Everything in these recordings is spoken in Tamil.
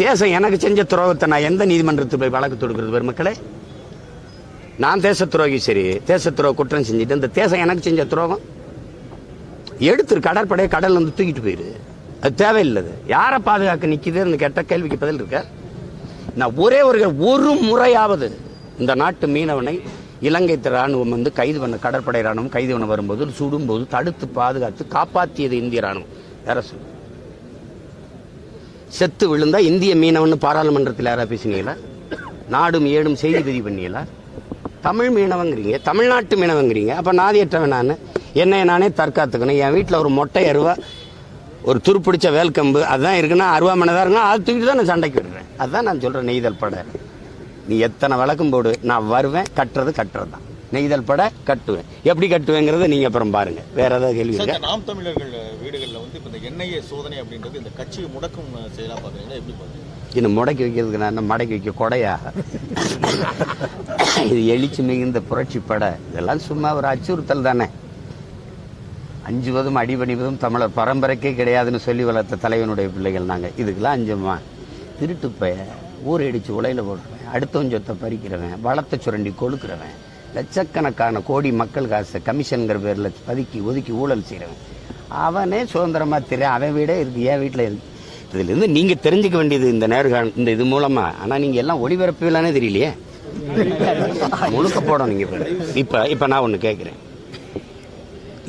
தேசம் எனக்கு செஞ்ச துரோகத்தை நான் எந்த நீதிமன்றத்தில் போய் வழக்கு தொடுக்கிறது பெருமக்களே? நான் தேச துரோகி சரி தேச துரோக குற்றம் செஞ்சுட்டு இந்த தேசம் எனக்கு செஞ்ச துரோகம்? எடுத்துரு கடற்படையை கடல்ல இருந்து தூக்கிட்டு போயிரு. அது தேவையில்லை யாரை பாதுகாக்க நிற்கிதுன்னு கேட்ட கேள்விக்கு பதில் இருக்க? நான் ஒரே ஒரு ஒரு முறையாவது இந்த நாட்டு மீனவனை இலங்கை ராணுவம் வந்து கைது பண்ண கடற்படை ராணுவம் கைது பண்ண வரும்போது சுடும்போது தடுத்து பாதுகாத்து காப்பாற்றியது இந்திய ராணுவம். வேற சொல்லு செத்து விழுந்தா இந்திய மீனவன் பாராளுமன்றத்தில் யாராவது பேசினீங்களா? நாடும் ஏடும் செய்தி பதிவு பண்ணீங்களா? தமிழ் மீனவங்கிறீங்க தமிழ்நாட்டு மீனவங்கிறீங்க. அப்போ நாதியற்றவன் நான். என்னை நானே தற்காத்துக்கணும். என் வீட்டில் ஒரு மொட்டை அருவா ஒரு துருப்பிடிச்ச வேல்கம்பு அதுதான் இருக்குன்னா அருவா தான் இருக்குன்னா அது தூக்கிட்டு தான் நான் சண்டைக்கு விடுறேன். அதுதான் நான் சொல்கிறேன் நெய்தல் பட நீ எத்தனை விளக்கம் போடு நான் வருவேன் கட்டுறது கட்டுறது தான் நெய்தல் பட கட்டுவேன் எப்படி கட்டுவேங்கிறத நீங்கள் அப்புறம் பாருங்க. வேற ஏதாவது கேள்வி இருக்கா? நாம் தமிழர்கள் வீடுகளில் வந்து இப்போ இந்த என்ஐஏ சோதனை அப்படின்றது இந்த கட்சியை முடக்கும் செயலா பார்க்குறீங்களா எப்படி பார்க்குறீங்க இன்னும் முடக்கி வைக்கிறதுக்கு நான் என்ன மடக்கி வைக்க கொடையா? இது எழுச்சி மிகுந்த புரட்சி பட. இதெல்லாம் சும்மா ஒரு அச்சுறுத்தல் தானே. அஞ்சுவதும் அடிபணிவதும் தமிழர் பரம்பரைக்கே கிடையாதுன்னு சொல்லி வளர்த்த தலைவனுடைய பிள்ளைகள் நாங்கள் இதுக்கெல்லாம் அஞ்சமா? திருட்டு பைய ஊரடிச்சு உலையில போடுறவன் அடுத்தவன் சொத்தை பறிக்கிறவன் வளத்தை சுரண்டி கொழுக்கிறவன் லட்சக்கணக்கான கோடி மக்கள் காசை கமிஷன்கிற பேரில் பதுக்கி ஒதுக்கி ஊழல் செய்கிறவன் அவனே சுதந்திரமாக தெரியும் அவன் வீடே இருக்கு என் வீட்டில் இருக்கு. இதுலேருந்து நீங்கள் தெரிஞ்சுக்க வேண்டியது இந்த நேர்காண இந்த இது மூலமாக ஆனால் நீங்கள் எல்லாம் ஒளிபரப்புலானே தெரியலையே. முழுக்க போடணும் நீங்கள் இப்போ. இப்போ நான் ஒன்று கேட்குறேன்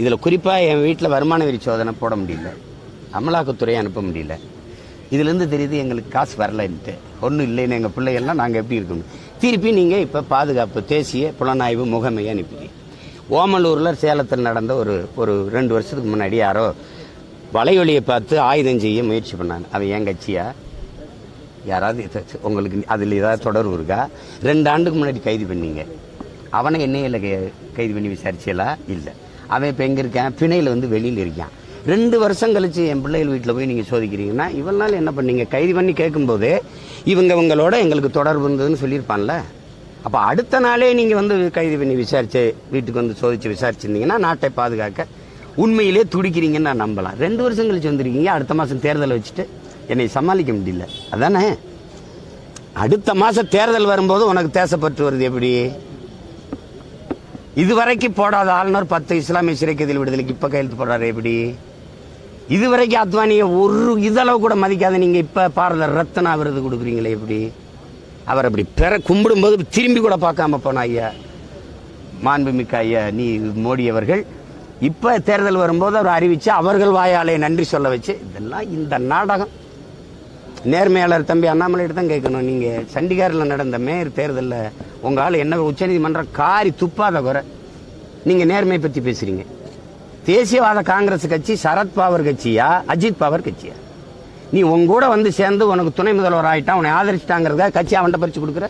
இதில் குறிப்பாக என் வீட்டில் வருமான வரி சோதனை போட முடியல. அமலாக்கத்துறையை அனுப்ப முடியல. இதுலேருந்து தெரியுது எங்களுக்கு காசு வரலன்ட்டு. ஒன்றும் இல்லைன்னு எங்கள் பிள்ளைகள்லாம் நாங்கள் எப்படி இருக்கணும்? திருப்பி நீங்கள் இப்போ பாதுகாப்பு தேசிய புலனாய்வு முகமையை அனுப்பி ஓமலூரில் சேலத்தில் நடந்த ஒரு ஒரு ரெண்டு வருஷத்துக்கு முன்னாடி யாரோ வலையொலியை பார்த்து ஆயுதம் செய்ய முயற்சி பண்ணாங்க. அவன் என் கட்சியா? யாராவது உங்களுக்கு அதில் ஏதாவது தொடர்பு இருக்கா? ரெண்டு ஆண்டுக்கு முன்னாடி கைது பண்ணீங்க. அவனை என்னையில் கைது பண்ணி விசாரிச்சலா இல்லை. அவன் இப்போ எங்கே இருக்கான்? பிணையில் வந்து வெளியில் இருக்கான். ரெண்டு வருஷம் கழிச்சு என் பிள்ளைகள் வீட்டில் போய் நீங்கள் சோதிக்கிறீங்கன்னா இவன் நாள் என்ன பண்ணீங்க? கைது பண்ணி கேட்கும்போது இவங்க இவங்களோட எங்களுக்கு தொடர்பு இருந்ததுன்னு சொல்லியிருப்பான்ல? அப்போ அடுத்த நாளே நீங்கள் வந்து கைது பண்ணி விசாரிச்சு வீட்டுக்கு வந்து சோதிச்சு விசாரிச்சிருந்தீங்கன்னா நாட்டை பாதுகாக்க உண்மையிலே துடிக்கிறீங்கன்னு நான் நம்பலாம். ரெண்டு வருஷம் கழிச்சு வந்திருக்கீங்க அடுத்த மாதம் தேர்தலை வச்சுட்டு என்னை சமாளிக்க முடியல. அதானே? அடுத்த மாதம் தேர்தல் வரும்போது உனக்கு தேசப்பட்டு வருது எப்படி? இதுவரைக்கும் போடாத ஆளுநர் பத்து இஸ்லாமிய சிறைக்கதில் விடுதலைக்கு இப்போ கையெழுத்து போடுறாரு எப்படி? இதுவரைக்கும் அத்வானியை ஒரு இதளவு கூட மதிக்காத நீங்கள் இப்போ பாரத ரத்னா விருது கொடுக்குறீங்களே எப்படி? அவர் அப்படி பெற கும்பிடும்போது திரும்பி கூட பார்க்காம போன ஐயா. மாண்புமிக்க ஐயா நீ மோடி அவர்கள். இப்போ தேர்தல் வரும்போது அவர் அறிவித்து அவர்கள் வாயாலே நன்றி சொல்ல வச்சு இதெல்லாம் இந்த நாடகம். நேர்மையாளர் தம்பி அண்ணாமலையிட்ட தான் கேட்கணும். நீங்கள் சண்டிகாரில் நடந்த மேயர் தேர்தலில் உங்களால் ஆள் என்ன உச்சநீதிமன்றம் காரி துப்பாத குறை. நீங்கள் நேர்மையை பற்றி பேசுகிறீங்க தேசியவாத காங்கிரஸ் கட்சி சரத் கட்சியா அஜித் பவர் கட்சியா? நீ உன் கூட வந்து சேர்ந்து உனக்கு துணை முதல்வர் ஆகிட்டான் உன்னை ஆதரிச்சிட்டாங்கிறத கட்சி அவன்கிட்ட பறிச்சு கொடுக்குற?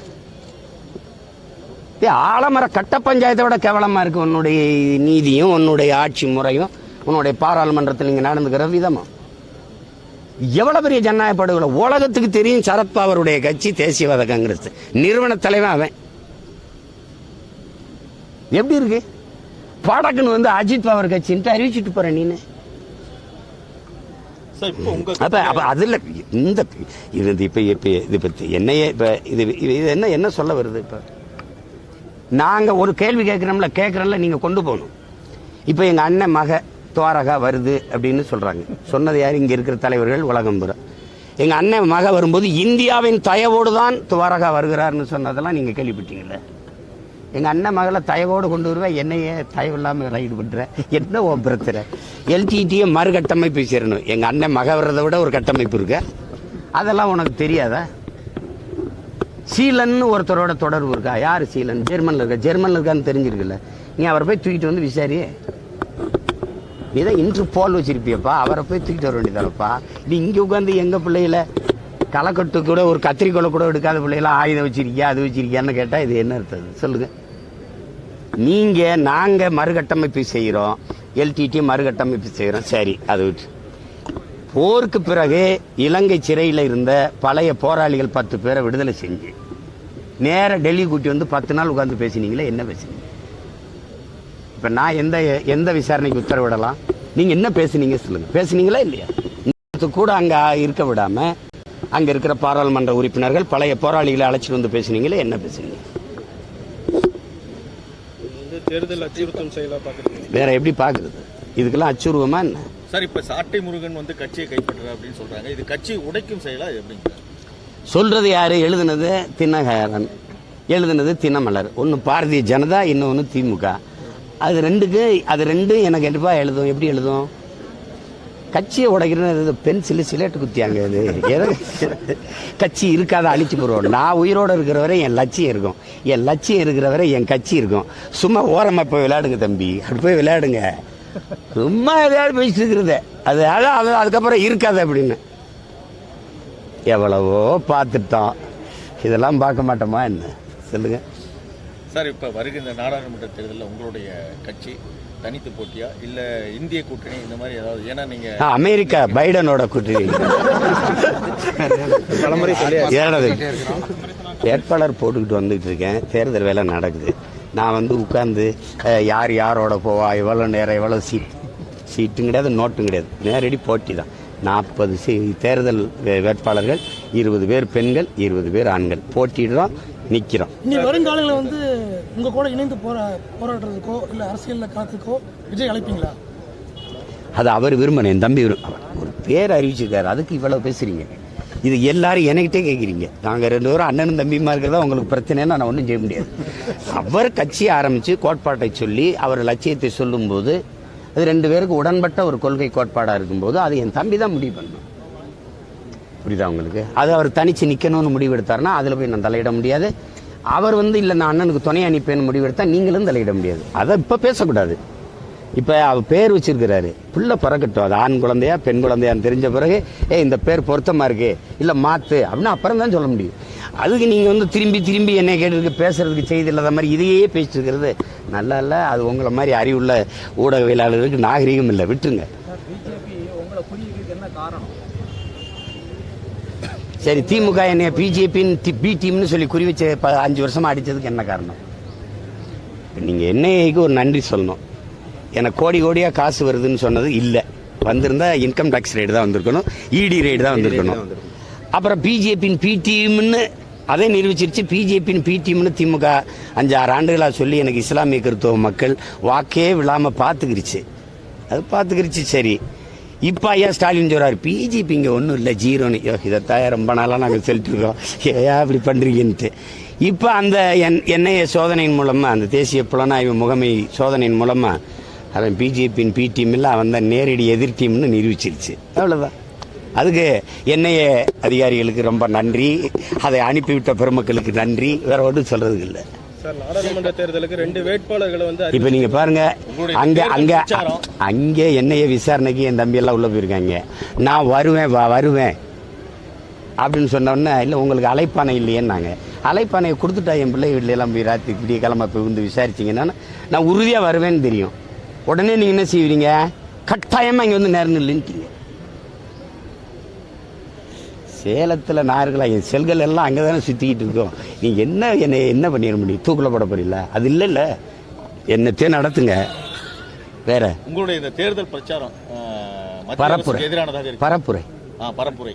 ஆலமர கட்ட பஞ்சாயத்தை விட கேவலமா இருக்கு உன்னுடைய நீதியும் உன்னுடைய ஆட்சி முறையும் உன்னுடைய பாராளுமன்றத்தில் நீங்க நடந்துக்கிற விதமும் எவ்வளவு பெரிய ஜனநாயக படுகொலை உலகத்துக்கு தெரியும் சரத்பவருடைய கட்சி தேசியவாத காங்கிரஸ். நிறுவன தலைவன் அவன். எப்படி இருக்கு? படக்குன்னு வந்து அஜித் பவர் கட்சின்ட்டு அறிவிச்சிட்டு போற நீனு. அப்ப அப்ப அதுல இந்த இது இப்ப இப்ப இது பத்தி என்னையே இப்ப இது இது என்ன என்ன சொல்ல வருது இப்ப? நாங்க ஒரு கேள்வி கேட்கிறோம்ல கேட்கறோம்ல நீங்க கொண்டு போகணும். இப்ப எங்க அண்ணன் மக துவாரகா வருது அப்படின்னு சொல்றாங்க. சொன்னது யார்? இங்க இருக்கிற தலைவர்கள் உலகம் பூரா. எங்க அண்ணன் மக வரும்போது இந்தியாவின் தயவோடு தான் துவாரகா வருகிறார்னு சொன்னதெல்லாம் நீங்க கேள்விப்பட்டீங்கல்ல? எங்கள் அண்ணன் மகளை தயவோடு கொண்டு வருவேன் என்னையே தயவு இல்லாம ரைடு பண்ற. என்ன உன் பிரச்சனை? எல்டிடியை மறுகட்டமைப்பு சேரணும். எங்கள் அண்ணன் மக வர்றதை விட ஒரு கட்டமைப்பு இருக்கு. அதெல்லாம் உனக்கு தெரியாதா? சீலன்னு ஒருத்தரோட தொடர்பு இருக்கா? யார் சீலன்? ஜெர்மனில் இருக்கா? ஜெர்மனில் இருக்கான்னு தெரிஞ்சிருக்குல்ல. நீ அவரை போய் தூக்கிட்டு வந்து விசாரி. நீ தான் இன்று போல் வச்சிருப்பியப்பா. அவரை போய் தூக்கிட்டு வர வேண்டியதானப்பா. நீ இங்கே உட்காந்து எங்கள் பிள்ளைகளை களைக்கட்டு கூட ஒரு கத்திரிக்கோலை கூட எடுக்காத பிள்ளைகள ஆயுதம் வச்சிருக்கியா அது வச்சிருக்கியான்னு கேட்டால் இது என்ன அர்த்தம்? சொல்லுங்கள் நீங்க நாங்க மறுகட்டமைப்பு செய்கிறோம் எல்டிடி மறுகட்டமைப்பு செய்கிறோம் சரி அது விட்டு. போருக்கு பிறகு இலங்கை சிறையில் இருந்த பழைய போராளிகள் பத்து பேரை விடுதலை செஞ்சு நேராக டெல்லி கூட்டி வந்து பத்து நாள் உட்காந்து பேசினீங்களே என்ன பேசுனீங்க? இப்போ நான் எந்த எந்த விசாரணைக்கு உத்தரவிடலாம்? நீங்கள் என்ன பேசுனீங்க சொல்லுங்கள் பேசுனீங்களா இல்லையா? இன்னொருத்தர் கூட அங்கே இருக்க விடாமல் அங்கே இருக்கிற பாராளுமன்ற உறுப்பினர்கள் பழைய போராளிகளை அழைச்சிட்டு வந்து பேசுனீங்களே என்ன பேசுனீங்க? தேர்தல் அச்சுறுத்தும் செயலா பாக்குறீங்க வேற எப்படி பாக்குறது இதுக்கெல்லாம் அச்சுருவமா என்ன? சார் இப்ப சாட்டை முருகன் வந்து கட்சியை கைப்பற்றுற அப்படின்னு சொல்றாங்க. இது கட்சி உடைக்கும் செயலா எப்படிங்க? சார்? சொல்றது யாரு? எழுதுனது தினகரன். எழுதுனது தினமலர். ஒன்று பாரதிய ஜனதா இன்னொன்று திமுக. அது ரெண்டுக்கு அது ரெண்டும் எனக்கு எப்பா எழுதும். எப்படி எழுதும்? கட்சியை உடைக்கிறது பென்சில் சிலேட்டு குத்தியாங்க இது. கட்சி இருக்காத அழிச்சு போடுவோம். நான் உயிரோடு இருக்கிற வரை என் லட்சியம் இருக்கும். என் லட்சியம் இருக்கிற வரை என் கட்சி இருக்கும். சும்மா ஓரமாக போய் விளையாடுங்க தம்பி. அப்படி போய் விளையாடுங்க. சும்மா எதையாவது பேசிட்டு இருக்கிறது. அது அதான் அது அதுக்கப்புறம் இருக்காது அப்படின்னு. எவ்வளவோ பார்த்துட்டோம். இதெல்லாம் பார்க்க மாட்டோமா என்ன? சொல்லுங்க. சார் இப்போ வருகின்ற நாடாளுமன்ற தேர்தலில் உங்களுடைய கட்சி தனித்து போட்டியா? இல்ல இந்திய கூட்டணி இந்த மாதிரி ஏதாவது? ஏன்னா நீங்க அமெரிக்கா பைடனோட கூட்டணி. ஏறது வேட்பாளர் போட்டுக்கிட்டு வந்துகிட்டு இருக்கேன். தேர்தல் வேலை நடக்குது. நான் வந்து உட்கார்ந்து அஹ், யார் யாரோட போவா? எவ்வளோ நேரம் எவ்வளோ சீட் சீட்டும் கிடையாது நோட்டும் கிடையாது. நேரடி போட்டி தான். நாற்பது சீ தேர்தல் வேட்பாளர்கள் இருபது பேர் பெண்கள் இருபது பேர் ஆண்கள். போட்டிடுறோம் நிற்கிறோம் இனி வருங்காலங்களில் வந்து உங்கள் கூட இணைந்து போரா போராடுறதுக்கோ இல்லை அரசியலில் காத்துக்கோ விஜய் அழைப்பீங்களா? அது அவர் விரும்பணும். என் தம்பி ஒரு பேர் அறிவிச்சிருக்காரு. அதுக்கு இவ்வளோ பேசுறீங்க. இது எல்லாரும் என்கிட்டே கேட்குறீங்க நாங்கள் ரெண்டு பேரும் அண்ணனும் தம்பியுமா இருக்கிறதா உங்களுக்கு பிரச்சனைன்னா நான் ஒன்றும் செய்ய முடியாது. அவர் கட்சியை ஆரம்பித்து கோட்பாட்டை சொல்லி அவர் லட்சியத்தை சொல்லும்போது அது ரெண்டு பேருக்கு உடன்பட்ட ஒரு கொள்கை கோட்பாடாக இருக்கும்போது அது என் தம்பி தான் முடிவு பண்ணணும். புரியுதா உங்களுக்கு? அது அவர் தனிச்சு நிற்கணும்னு முடிவு எடுத்தாருன்னா அதில் போய் நான் தலையிட முடியாது. அவர் வந்து இல்லை நான் அண்ணனுக்கு துணை அனுப்பேன்னு முடிவு நீங்களும் தலையிட முடியாது. அதை இப்போ பேசக்கூடாது. இப்போ அவர் பேர் வச்சிருக்கிறாரு. பிள்ளை பிறக்கட்டும். அது ஆண் குழந்தையா பெண் குழந்தையான்னு தெரிஞ்ச பிறகு ஏ இந்த பேர் பொருத்தமாக இருக்கு? இல்லை மாற்று அப்படின்னு அப்புறம் தான் சொல்ல முடியும். அதுக்கு நீங்கள் வந்து திரும்பி திரும்பி என்னை கேட்டு பேசுறதுக்கு செய்தி இல்லாத மாதிரி இதையே பேசிட்டு இருக்கிறது நல்லா இல்லை. அது உங்களை மாதிரி அறிவுள்ள ஊடகவியலாளர்களுக்கு நாகரீகம் இல்லை விட்டுருங்க. சரி திமுக என்னைய பிஜேபின்னு பி டீம்னு சொல்லி குறி வச்சு அஞ்சு வருஷமாக அடித்ததுக்கு என்ன காரணம்? நீங்கள் என்ஐஏக்கு ஒரு நன்றி சொல்லணும். எனக்கு கோடி கோடியாக காசு வருதுன்னு சொன்னது இல்லை. வந்திருந்தா இன்கம் டேக்ஸ் ரேட் தான் வந்திருக்கணும். இடி ரேட் தான் வந்திருக்கணும். அப்புறம் பிஜேபியின் பி டீம்னு அதை நிரூபிச்சிருச்சு. பிஜேபியின் பி டீம்னு திமுக அஞ்சு ஆறு ஆண்டுகளாக சொல்லி எனக்கு இஸ்லாமிய கிறிஸ்தவ மக்கள் வாக்கே விழாமல் பார்த்துக்கிருச்சு. அது பார்த்துக்கிருச்சு சரி. இப்போ ஐயா ஸ்டாலின் சொல்கிறார் பிஜிபி இங்கே ஒன்றும் இல்லை ஜீரோன்னு. யோ இதைத்தான் ரொம்ப நாளாக நாங்கள் சொல்லிட்டு ஏயா இப்படி பண்ணுறீங்கன்ட்டு இப்போ அந்த என் என்ஐஏ சோதனையின் மூலமாக அந்த தேசிய புலனாய்வு முகமை சோதனையின் மூலமாக அவன் பிஜேபியின் பி டீம் இல்லை அவன் தான் நேரடி எதிர் டீம்னு நிரூபிச்சிருச்சு. அவ்வளோதான் அதுக்கு என்ஐஏ அதிகாரிகளுக்கு ரொம்ப நன்றி. அதை அனுப்பிவிட்ட பெருமக்களுக்கு நன்றி. வேற ஒன்றும் சொல்கிறதுக்கு இல்லை. சார். நாடாளுமன்ற தேர்தலுக்கு ரெண்டு வேட்பாளர்களை வந்து இப்ப நீங்க பாருங்க அங்க அங்க. அங்கே என்னைய விசாரணைக்கு என் தம்பி எல்லாம் உள்ள போயிருக்காங்க. நான் வருவேன் வா வருவேன். அப்படின்னு சொன்ன உடனே இல்லை உங்களுக்கு அழைப்பானை இல்லையேன்னாங்க. அழைப்பானையை கொடுத்துட்டா என் பிள்ளை வீட்டுல எல்லாம் போய் ராத்திரி விடிய கிளம்ப போய் வந்து விசாரிச்சிங்கன்னா நான் உறுதியாக வருவேன்னு தெரியும். உடனே நீங்க என்ன செய்வீங்க? கட்டாயமா இங்க வந்து நேரம் இல்லைன்ட்டீங்க சேலத்தில் என் செல்கள் எல்லாம் அங்கே தானே சுற்றிக்கிட்டு இருக்கோம். நீங்க என்ன என்னை என்ன பண்ணிட முடியும்? தூக்கில் போட போறீங்களா? அது இல்லைல்ல. என்னத்தையும் நடத்துங்க. வேற. உங்களுடைய இந்த தேர்தல் பிரச்சாரம் பரப்புரை. எதிரானதாக பரப்புரை. பரப்புரை.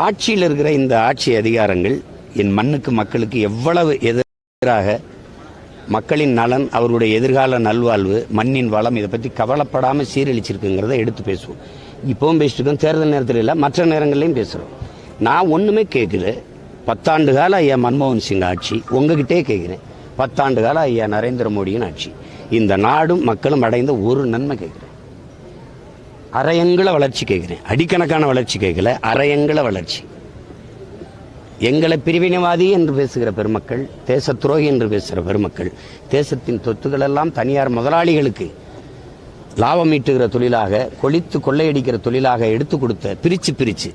ஆட்சியில் இருக்கிற இந்த ஆட்சி அதிகாரங்கள் என் மண்ணுக்கு மக்களுக்கு எவ்வளவு எதிராக மக்களின் நலன் அவருடைய எதிர்கால நல்வாழ்வு மண்ணின் வளம் இதை பற்றி கவலைப்படாமல் சீரழிச்சிருக்குங்கிறத எடுத்து பேசுவோம். இப்பவும் பேசிட்டு இருக்கோம். தேர்தல் நேரத்தில் இல்லை மற்ற நேரங்கள்லையும் பேசுகிறோம் நான் ஒன்றுமே கேட்கல பத்தாண்டு கால ஐயா மன்மோகன் சிங் ஆட்சி உங்ககிட்டே கேட்குறேன் பத்தாண்டு கால ஐயா நரேந்திர மோடியின் ஆட்சி. இந்த நாடும் மக்களும் அடைந்த ஒரு நன்மை கேட்குறேன் அரையங்குல வளர்ச்சி கேட்குறேன் அடிக்கணக்கான வளர்ச்சி கேட்கல அரையங்கள வளர்ச்சி. எங்களை பிரிவினைவாதி என்று பேசுகிற பெருமக்கள் தேச துரோகி என்று பேசுகிற பெருமக்கள் தேசத்தின் சொத்துக்கள் எல்லாம் தனியார் முதலாளிகளுக்கு லாபம் ஈட்டுகிற தொழிலாக கொளித்து கொள்ளையடிக்கிற தொழிலாக எடுத்து கொடுத்த பிரித்து பிரித்து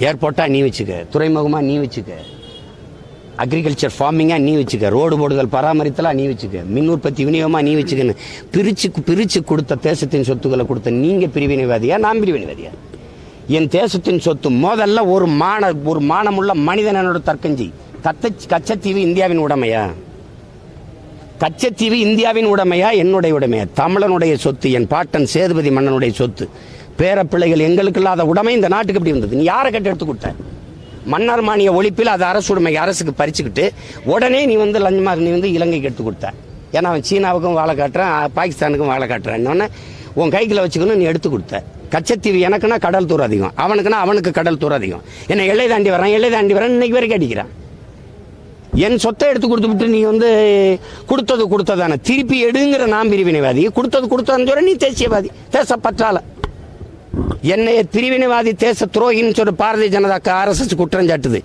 ஏர்போர்ட்டாக நீ வச்சுக்க துறைமுகமாக நீ வச்சுக்க. அக்ரிகல்ச்சர் ஃபார்மிங்காக நீ வச்சுக்க ரோடு போடுதல் பராமரித்தலாக நீ வச்சுக்க மின் உற்பத்தி விநியோகமாக நீ வச்சுக்கன்னு. பிரிச்சு பிரித்து கொடுத்த தேசத்தின் சொத்துக்களை கொடுத்த நீங்கள் பிரிவினைவாதியா நான் பிரிவினைவாதியா? என் தேசத்தின் சொத்து மோதல்ல ஒரு மான ஒரு மானமுள்ள மனிதன் என்னோட தர்க்கஞ்சி கத்த கச்சத்தீவு இந்தியாவின் உடமையா? கச்சத்தீவு இந்தியாவின் உடைமையா? என்னுடைய உடைமையா? தமிழனுடைய சொத்து என் பாட்டன் சேதுபதி மன்னனுடைய சொத்து. பேர பிள்ளைகள் எங்களுக்கு இல்லாத உடைமை இந்த நாட்டுக்கு இப்படி வந்தது. நீ யாரை கட்டு எடுத்து கொடுத்த மன்னர் மானிய ஒழிப்பில் அது அரசு உடைமை அரசுக்கு பறிச்சுக்கிட்டு உடனே நீ வந்து லஞ்சமாக நீ வந்து இலங்கைக்கு எடுத்து கொடுத்த. ஏன்னா அவன் சீனாவுக்கும் வாழை காட்டுறான் பாகிஸ்தானுக்கும் வாழை காட்டுறான். இன்னொன்னு உன் கைக்குள்ள வச்சுக்கணும் நீ எடுத்து கொடுத்த. கச்சத்தீவு எனக்குன்னா கடல் தூரம் அதிகம். அவனுக்குன்னா அவனுக்கு கடல் தூரம் அதிகம். என்ன எல்லை தாண்டி வரான் எல்லை தாண்டி வரான் இன்னைக்கு வரைக்கும் அடிக்கிறான். என் சொத்தை எடுத்து கொடுத்து விட்டு நீ வந்து கொடுத்தது கொடுத்ததானே. திருப்பி எடுங்கிற நான் பிரிவினைவாதி. கொடுத்தது கொடுத்ததுன்னு சொல்ல நீ தேசியவாதி. தேசப்பற்றால என்னைய பிரிவினைவாதி தேச துரோகின்னு சொல்லி பாரதிய ஜனதா ஆர்எஸ்எஸ் குற்றம் சாட்டுது.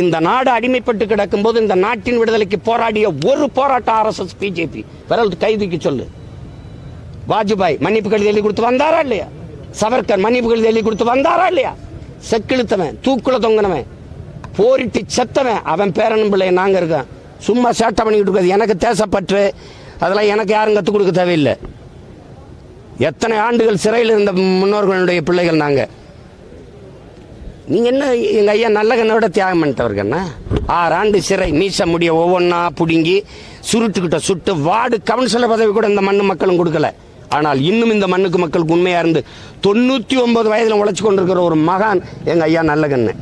இந்த நாடு அடிமைப்பட்டு கிடக்கும் போது இந்த நாட்டின் விடுதலைக்கு போராடிய ஒரு போராட்டம் ஆர்எஸ்எஸ் பிஜேபி. விரல் கைதுக்கு சொல்லு. வாஜ்பாய் மன்னிப்பு கடிதம் எழுதி கொடுத்து வந்தாரா இல்லையா? சவர்கர் மன்னிப்பு கடிதம் எழுதி கொடுத்து வந்தாரா இல்லையா? செக்கிழுத்தவன் தூக்குல தொங்கினவன். போரிட்டு செத்தவன். அவன் பேரன் பிள்ளை நாங்கள் இருக்கோம். சும்மா சேட்டை பண்ணிக்கிட்டு இருக்காது எனக்கு தேசப்பற்று. அதெல்லாம் எனக்கு யாரும் கற்றுக் கொடுக்க தேவையில்லை. எத்தனை ஆண்டுகள் சிறையில் இருந்த முன்னோர்களுடைய பிள்ளைகள் நாங்கள் நீங்கள் என்ன எங்கள் ஐயா நல்ல கண்ணோட தியாகம் பண்ணிட்டவர்கண்ணா ஆறு ஆண்டு சிறை மீச முடிய ஒவ்வொன்றா பிடுங்கி சுருட்டுக்கிட்ட சுட்டு வார்டு கவுன்சிலர் பதவி கூட இந்த மண்ணு மக்களும் கொடுக்கல. ஆனால் இன்னும் இந்த மண்ணுக்கு மக்களுக்கு உண்மையாக இருந்து தொண்ணூற்றி ஒன்பது வயதில் உழைச்சி கொண்டிருக்கிற ஒரு மகான் எங்கள் ஐயா நல்ல கண்ணு.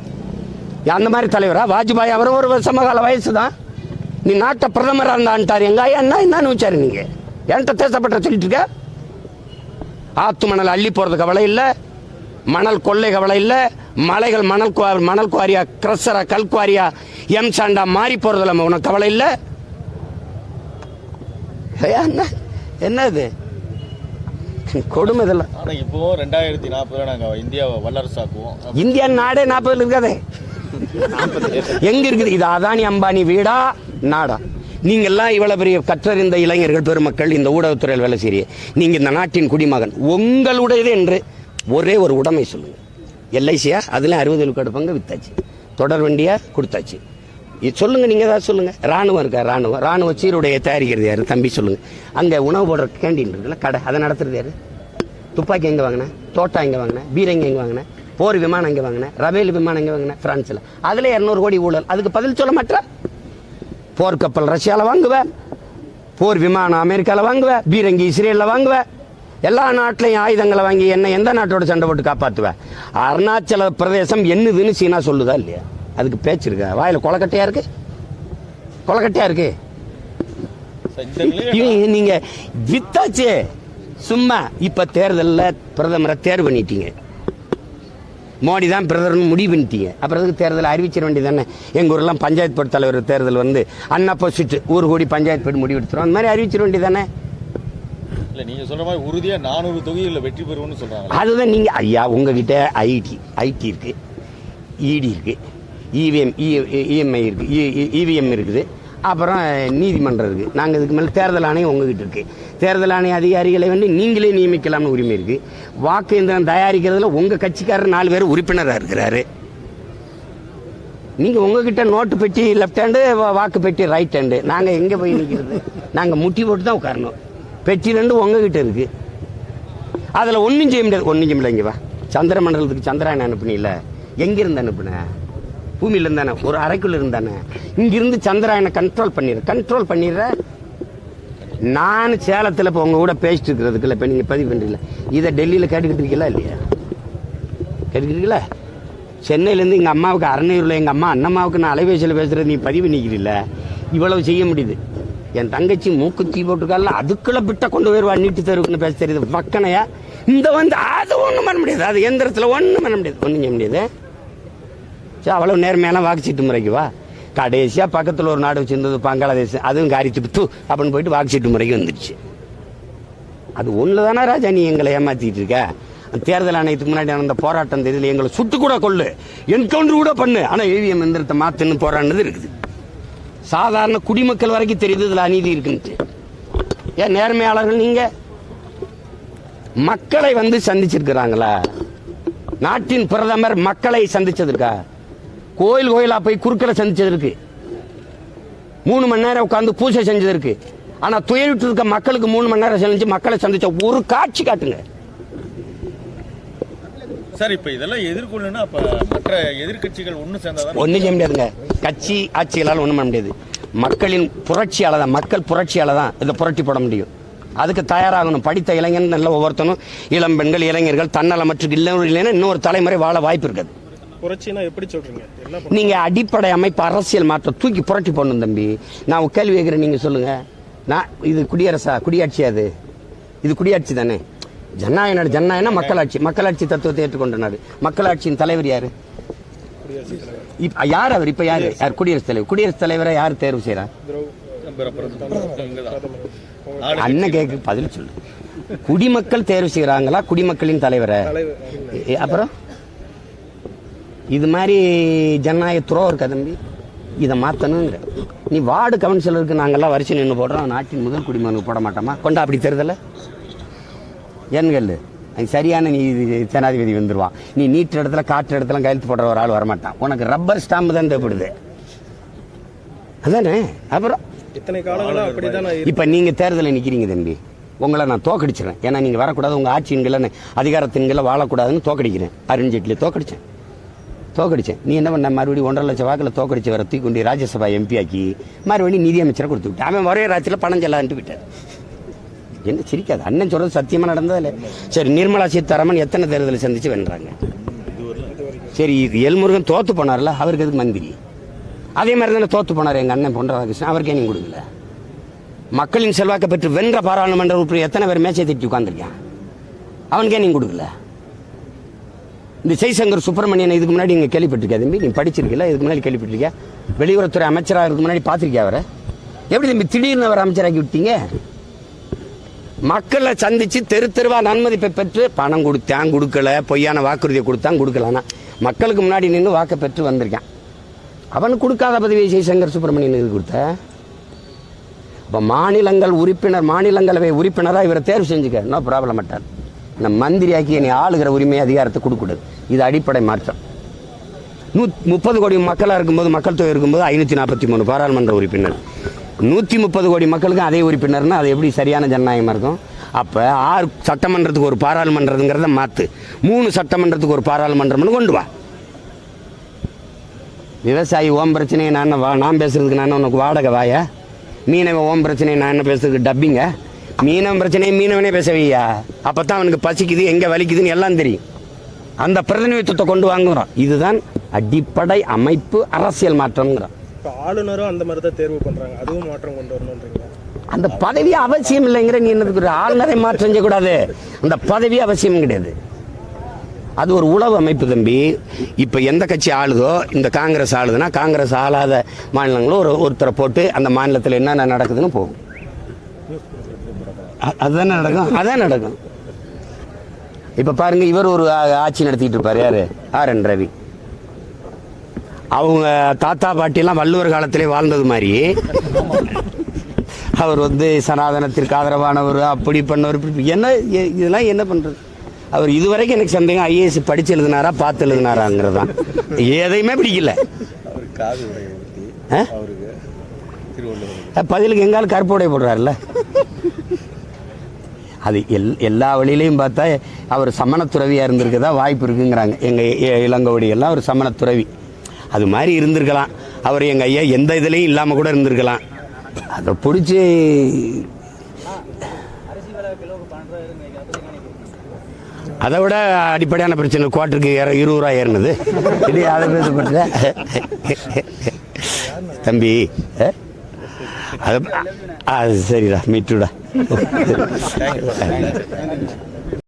அந்த மாதிரி தலைவரா? வாஜ்பாய் அவரும் ஒரு சமகால வயசு தான் நீ நாட்டை பிரதமராக இருந்தான்ட்டார். எங்க ஐயா என்ன என்னன்னு வச்சாரு நீங்க. என்கிட்ட தேசப்பட்ட சொல்லிட்டு இருக்க? ஆத்து மணல் அள்ளி போறது கவலை இல்ல. மணல் கொள்ளை கவலை இல்ல. மலைகள் மணல் மணல் குவாரியா கிரஷரா கல் குவாரியா எம் சாண்டா மாறி போறதுல உனக்கு கவலை இல்ல? என்ன என்ன இது? கொடுமை இதெல்லாம். இப்போ ரெண்டாயிரத்தி நாற்பதுல இந்தியாவை வல்லரசாக்குவோம். இந்தியா நாடே நாற்பதுல இருக்காதே. எங்க இருக்குது? இது அதானி அம்பானி வீடா? நாடா. நீங்க எல்லாம் இவ்வளவு பெரிய கற்றறிந்த இளைஞர்கள் பெருமக்கள் இந்த ஊடகத்துறையில் வேலை செய்ய நீங்க இந்த நாட்டின் குடிமகன். உங்களுடையது என்று ஒரே ஒரு உடைமை சொல்லுங்க. எல்ஐசியா? அதுல அறுபது விழுக்காடு பங்கு வித்தாச்சு. தொடர் வண்டியா? கொடுத்தாச்சு. இது சொல்லுங்க நீங்க ஏதாவது சொல்லுங்க. ராணுவம் இருக்கா? ராணுவம் ராணுவ சீருடைய தயாரிக்கிறது யாரு? தம்பி சொல்லுங்க. அங்க உணவு போடுற கேண்டீன் இருக்குல்ல கடை. அதை நடத்துறது யாரு? துப்பாக்கி எங்க வாங்கினேன் தோட்டா எங்க வாங்கினேன் பீரங்கி எங்க வாங்கினேன் போர் விமானம் இங்கே வாங்கினேன்? ரபேல் விமானம் இங்கே வாங்கினேன்? ஃப்ரான்ஸில் அதில் இரநூறு கோடி ஊழல். அதுக்கு பதில் சொல்ல மாட்டேன் போர் கப்பல் ரஷ்யால வாங்குவேன் போர் விமானம் அமெரிக்காவில் வாங்குவேன் பீரங்கி இஸ்ரேலில் வாங்குவேன் எல்லா நாட்டிலையும் ஆயுதங்களை வாங்கி என்ன எந்த நாட்டோட சண்டை போட்டு காப்பாற்றுவேன் அருணாச்சல பிரதேசம் என்னதுன்னு சீனா சொல்லுதா இல்லையா? அதுக்கு பேச்சு இருக்கா? வாயில் கொலக்கட்டையா இருக்கு? கொலக்கட்டையா இருக்கு? நீங்க வித்தாச்சே. சும்மா இப்ப தேர்தலில் பிரதமரை தேர்வு பண்ணிட்டீங்க மோடி தான் பிரதமர்னு முடிவு பண்ணிட்டீங்க அப்புறம் அதுக்கு தேர்தல் அறிவிச்சிட வேண்டியதானே எங்க ஊர்லாம் பஞ்சாயத்து போர்டு தலைவர் தேர்தல் வந்து அன்அப்போசிட் ஊர் கூடி பஞ்சாயத்து போர்டு முடிவு எடுத்துரும் அந்த மாதிரி அறிவிச்சிட வேண்டியதானே இல்ல நீங்க சொல்ற மாதிரி உறுதியா நானூறு தொகுதிகளில் வெற்றி பெறுவோம்னு சொல்றாங்க அதுதான் நீங்க ஐயா உங்ககிட்ட ஐடி ஐடி இருக்கு இடி இருக்கு இவிஎம் இஎம்ஐ இருக்கு இவிஎம் இருக்குது அப்புறம் நீதிமன்றம் இருக்கு. நாங்கள் இதுக்கு மேலே தேர்தல் ஆணையம் உங்ககிட்ட இருக்கு. தேர்தல் ஆணைய அதிகாரிகளை வந்து நீங்களே நியமிக்கலாம்னு உரிமை இருக்கு. வாக்கு எந்திரம் தயாரிக்கிறதுல உங்க கட்சிக்காரர் நாலு பேர் உறுப்பினராக இருக்கிறாரு. நீங்க உங்ககிட்ட நோட்டு பெட்டி லெஃப்ட் ஹேண்டு வாக்கு பெட்டி ரைட் ஹேண்டு நாங்க எங்கே போய் நிற்கிறது நாங்கள் முட்டி போட்டு தான் உட்காரணும். பெட்டி ரெண்டு உங்ககிட்ட இருக்கு. அதில் ஒன்றும் செய்ய முடியாது. ஒன்றும் செய்ய முடியாது இங்க வா. சந்திர மண்டலத்துக்கு சந்திராயன் அனுப்புனீல எங்கேருந்து அனுப்புனேன் பூமியில இருந்தானே ஒரு அறைக்குள்ள இருந்தானே? இங்கிருந்து சந்திராயனை கண்ட்ரோல் பண்ணிடு கண்ட்ரோல் பண்ணிடுற? நான் சேலத்தில் இப்போ உங்கள் கூட பேசிட்டு இருக்கிறதுக்குள்ள இப்போ நீங்கள் பதிவு பண்ணுறீங்களா இதை டெல்லியில் கேட்டுக்கிட்டு இருக்கீங்களா இல்லையா? கேட்டுக்கிட்டீங்களா சென்னையிலேருந்து எங்கள் அம்மாவுக்கு அரணையூரில் எங்கள் அம்மா அண்ணம்மாவுக்கு நான் அலைபேசியில் பேசுகிறது நீ பதிவு நிற்கிறீல்ல இவ்வளவு செய்ய முடியுது. என் தங்கச்சி மூக்கு தீ போட்டுக்கால அதுக்குள்ள பிட்ட கொண்டு போயிருவா நீட்டு தெருவுக்குன்னு பேச தெரியுது. பக்கனையா இந்த வந்து அது ஒன்றும் பண்ண முடியாது. அது எந்திரத்தில் ஒன்றும் பண்ண முடியாது. ஒன்றும் செய்ய முடியாது. சரி அவ்வளவு நேர்மையான வாக்குச்சீட்டு முறைக்கு வா. கடைசியாக பக்கத்தில் ஒரு நாடு வச்சிருந்தது பங்களாதேஷ் அதுவும் காரி துப்பு அப்படின்னு போயிட்டு வாக்குச்சீட்டு முறைக்கு வந்துடுச்சு. அது ஒன்று தானே ராஜா நீ எங்களை ஏமாத்திட்டு இருக்க? தேர்தல் ஆணையத்துக்கு முன்னாடி நடந்த போராட்டம் தெரியல எங்களை சுட்டு கூட கொள்ளு என்கவுண்டர் கூட பண்ணு. ஆனா ஏவிஎம் எந்திரத்தை மாத்துன்னு போராடினது இருக்குது. சாதாரண குடிமக்கள் வரைக்கும் தெரியுது இதுல அநீதி இருக்குன்ட்டு. ஏன் நேர்மையாளர்கள் நீங்க? மக்களை வந்து சந்திச்சிருக்கிறாங்களா? நாட்டின் பிரதமர் மக்களை சந்திச்சதுக்கா கோயில் கோயிலா போய் குறுக்களை சந்திச்சதற்கு மூணு மணி நேரம் உட்கார்ந்து பூஜை செஞ்சதற்கு ஆனா துயரிட்டு இருக்க மக்களுக்கு மூணு மணி நேரம் செஞ்சு மக்களை சந்திச்ச ஒரு காட்சி காட்டுங்க. சார் இப்ப இதெல்லாம் எதிர்கொள்ளணும்னா அப்ப மற்ற எதிர்க்கட்சிகள் ஒண்ணு சேர்ந்தாதான் ஒன்றும் செய்ய முடியாதுங்க. கட்சி ஆட்சிகளால் ஒன்றும் பண்ண முடியாது. மக்களின் புரட்சியால தான் மக்கள் புரட்சியால தான் இதை புரட்டி போட முடியும். அதுக்கு தயாராகணும். படித்த இளைஞன் நல்ல ஒவ்வொருத்தனும் இளம் பெண்கள் இளைஞர்கள் தன்னலமற்று இல்லை இல்லைன்னா இன்னொரு தலைமுறை வாழ வாய்ப்பு இருக்குது. புரட்சினா எப்படி சொல்றீங்க? நீங்க அடிப்படை அமைப்பு அரசியல் மாற்றம் தூக்கி புரட்டி போடணும் தம்பி. நான் கேள்வி கேட்கிறேன் நீங்க சொல்லுங்க. நான் இது குடியரசா குடியாட்சி அது. இது குடியாட்சி தானே. ஜனநாயக நாடு ஜனநாயகனா மக்களாட்சி. மக்களாட்சி தத்துவத்தை ஏற்றுக்கொண்ட நாடு மக்களாட்சியின் தலைவர் யாரு? யார் அவர்? இப்ப யாரு? யார் குடியரசுத் தலைவர்? குடியரசுத் தலைவரை யார் தேர்வு செய்யறா அண்ணன் கேட்க பதில் சொல்லு. குடிமக்கள் தேர்வு செய்யறாங்களா குடிமக்களின் தலைவரை? அப்புறம்? இது மாதிரி ஜனநாயக துரோகம் இருக்கா தம்பி? இதை மாற்றணுங்கிற நீ வார்டு கவுன்சிலருக்கு நாங்கெல்லாம் வரிசை நின்று போடுறோம். நாட்டின் முதல் குடிமகனுக்கு போட மாட்டோமா? கொண்டா அப்படி தெரிதல? ஏன்கல் அது சரியான நீ ஜனாதிபதி வந்துருவான். நீ நீட்டு இடத்துல காற்று இடத்துல கையெழுத்து போடுற ஒரு ஆள் வரமாட்டான். உனக்கு ரப்பர் ஸ்டாம்பு தான் தேவைப்படுது. அதானே? அப்புறம்? இப்ப நீங்க தேர்தலில் நிக்கிறீங்க தம்பி. உங்களை நான் தோக்கடிச்சிடறேன். ஏன்னா நீங்க வரக்கூடாது உங்க ஆட்சியின்களை அதிகாரத்தின்களை வாழக்கூடாதுன்னு தோக்கடிக்கிறேன். அருண் ஜேட்லி தோக்கடிச்சேன். தோக்கடிச்சேன். நீ என்ன பண்ண? மறுபடியும் ஒன்றரை லட்சம் வாக்கில் தோக்கடிச்சு வர தூக்கி கொண்டு ராஜ்யசபா எம்பி ஆக்கி மறுபடியும் நிதியமைச்சரை கொடுத்து விட்டேன். அவன் ஒரே ராஜ்யத்தில் பணம் செல்லான்ட்டு விட்டார். என்ன சிரிக்காது? அண்ணன் சொல்றது சத்தியமாக நடந்ததில்லை சரி நிர்மலா சீதாராமன் எத்தனை தேர்தலில் சந்திச்சு வென்றாங்க? சரி இது எல்முருகன் தோத்து போனார்ல அவருக்கு எதுக்கு மந்திரி? அதே மாதிரி தானே தோத்து போனார் எங்கள் அண்ணன் பொன் ராதாகிருஷ்ணன். அவருக்கே நீங்கள் கொடுக்கல. மக்களின் செல்வாக்கை பெற்று வென்ற பாராளுமன்ற உறுப்பினர் எத்தனை பேர் மேட்சை திட்டி உட்காந்துருக்கான் அவனுக்கே நீங்கள் கொடுக்கல. இந்த ஜெய்சங்கர் சுப்பிரமணியன் இதுக்கு முன்னாடி நீங்க கேள்விப்பட்டிருக்கா தம்பி? நீ படிச்சிருக்கல இதுக்கு முன்னாடி கேள்விப்பட்டிருக்கியா? வெளியுறவுத்துறை அமைச்சராக இதுக்கு முன்னாடி பார்த்திருக்கியா அவரை? எப்படி தம்பி? திடீர்னு அவர் அமைச்சராக்கி விட்டீங்க? மக்களை சந்திச்சு தெரு தெருவா நன்மதிப்பை பெற்று பணம் கொடுத்தேன் கொடுக்கல. பொய்யான வாக்குறுதியை கொடுத்தான் கொடுக்கலனா மக்களுக்கு முன்னாடி நின்று வாக்கை பெற்று வந்திருக்கான். அவனுக்கு கொடுக்காத பதவியை ஜெய்சங்கர் சுப்பிரமணியன் இது கொடுத்த? இப்போ மாநிலங்கள் உறுப்பினர் மாநிலங்களவை உறுப்பினராக இவரை தேர்வு செஞ்சுக்க? நோ ப்ராப்ளம் மாட்டார் இந்த மந்திரியாக்கி என்னை ஆளுகிற உரிமை அதிகாரத்தை கொடுக்கூடாது இது அடிப்படை மாற்றம். நூ முப்பது கோடி மக்களாக இருக்கும்போது மக்கள் தொகை இருக்கும்போது ஐநூற்றி நாற்பத்தி மூணு பாராளுமன்ற உறுப்பினர். நூற்றி முப்பது கோடி மக்களுக்கும் அதே உறுப்பினர்னால் அது எப்படி சரியான ஜனநாயகமாக இருக்கும்? அப்போ ஆறு சட்டமன்றத்துக்கு ஒரு பாராளுமன்றங்கிறத மாற்று மூணு சட்டமன்றத்துக்கு ஒரு பாராளுமன்றம்னு கொண்டு வா. விவசாயி ஓம் பிரச்சனையை நான் என்ன வா நான் பேசுகிறதுக்கு நான் உனக்கு வாடகை வாயா? மீனவ ஓம் பிரச்சனையை நான் என்ன பேசுறதுக்கு டப்பிங்க மீனவன் பிரச்சனையை மீனவனே பேச வையா அப்போ தான் அவனுக்கு பசிக்குது எங்கே வலிக்குதுன்னு எல்லாம் தெரியும். அந்த பிரதிநிதித்துவத்தை கொண்டு வாங்குறோம். இதுதான் அடிப்படை அமைப்பு அரசியல் மாற்றம்ங்கிறோம். ஆளுநரும் அந்த மாதிரி தான் தேர்வு பண்றாங்க. அதுவும் மாற்றம் கொண்டு வரணும்ன்றீங்களா அந்த பதவி அவசியம் இல்லைங்கிற நீ என்னதுக்கு ஆளுநரை மாற்றம் செய்யக்கூடாது. அந்த பதவி அவசியம் கிடையாது. அது ஒரு உளவு அமைப்பு தம்பி. இப்போ எந்த கட்சி ஆளுதோ இந்த காங்கிரஸ் ஆளுதுன்னா காங்கிரஸ் ஆளாத மாநிலங்களும் ஒரு ஒருத்தரை போட்டு அந்த மாநிலத்தில் என்னென்ன நடக்குதுன்னு போகும். அதுதானே நடக்கும்? அதான் நடக்கும். இப்போ பாருங்க இவர் ஒரு ஆட்சி நடத்திட்டு இருப்பார் யாரு? R N Ravi. அவங்க தாத்தா பாட்டியெல்லாம் வள்ளுவர் காலத்திலே வாழ்ந்தது மாதிரி அவர் வந்து சனாதனத்திற்கு ஆதரவானவர் அப்படி பண்ணவர் என்ன இதெல்லாம் என்ன பண்றது? அவர் இதுவரைக்கும் எனக்கு சந்தேகம் ஐஏஎஸ் படிச்சு எழுதினாரா பார்த்து எழுதினாராங்கிறது தான். எதையுமே பிடிக்கல. உடைய பதிலுக்கு எங்காலும் கருப்பு உடை போடுறாருல்ல? அது எல் எல்லா வழியிலையும் பார்த்தா அவர் சமணத்துறவியாக இருந்திருக்கதா வாய்ப்பு இருக்குங்கிறாங்க. எங்கள் இளங்கோவடி எல்லாம் ஒரு சமணத்துறவி. அது மாதிரி இருந்திருக்கலாம். அவர் எங்கள் ஐயா எந்த இதுலேயும் இல்லாமல் கூட இருந்திருக்கலாம். அதை பிடிச்சி அதை விட அடிப்படையான பிரச்சனை குவார்ட்டருக்கு ஏற இருபது ரூபா ஏறினது. இது அதை பேசப்பட்ட தம்பி அது சரிடா மீட்டுடா